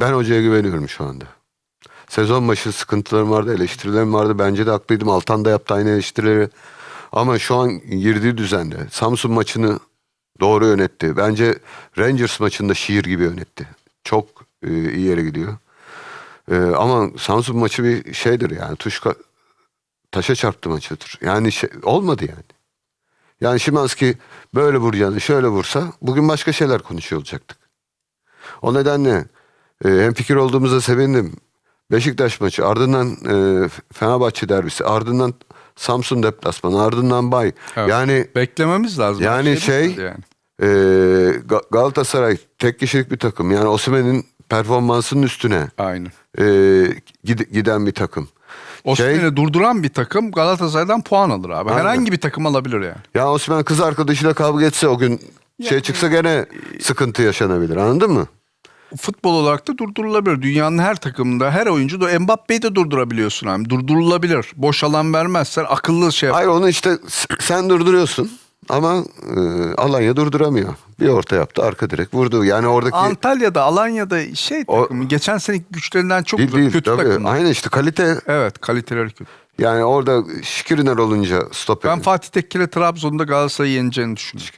ben hocaya güveniyorum şu anda. Sezon başı sıkıntılarım vardı, eleştirilerim vardı. Bence de haklıydım. Altan da yaptı aynı eleştirileri. Ama şu an girdiği düzende Samsun maçını doğru yönetti. Bence Rangers maçında şiir gibi yönetti. Çok e, iyi yere gidiyor. E, ama Samsun maçı bir şeydir yani. Tuşka taşa çarptı maçıdır. Yani şey, olmadı yani. Yani Şimanski böyle vuracağını şöyle vursa bugün başka şeyler konuşuyor olacaktık. O nedenle e, hem fikir olduğumuza sevindim. Beşiktaş maçı ardından e, Fenerbahçe derbisi ardından Samsun deplasmanı ardından Bay. Evet. Yani Beklememiz lazım. Yani şey- bitmedi yani. e, Ga- Galatasaray tek kişilik bir takım. Yani Osimhen'in performansının üstüne Aynen. e, gid- giden bir takım. Osimhen'i Şey- durduran bir takım Galatasaray'dan puan alır abi. Aynen. Herhangi bir takım alabilir yani. Ya Osman kız arkadaşıyla kavga etse o gün şey çıksa gene sıkıntı yaşanabilir anladın mı? Futbol olarak da durdurulabilir. Dünyanın her takımında her oyuncu da Mbappe'yi de durdurabiliyorsun abi. Durdurulabilir. Boş alan vermezsen akıllı şey. Hayır onu işte sen durduruyorsun ama e, Alanya durduramıyor. Bir orta yaptı arka direkt vurdu. Yani oradaki Antalya'da, Alanya'da şey O- takımı geçen seneki güçlerinden çok değil, uzak. değil, kötü tabii. takım. Aynen işte kalite Evet kaliteleri kötü. yani orada Şikiriner olunca stop Ben ediyor. Fatih Tekke'yle Trabzon'da Galatasaray'ı yeneceğini düşünüyorum.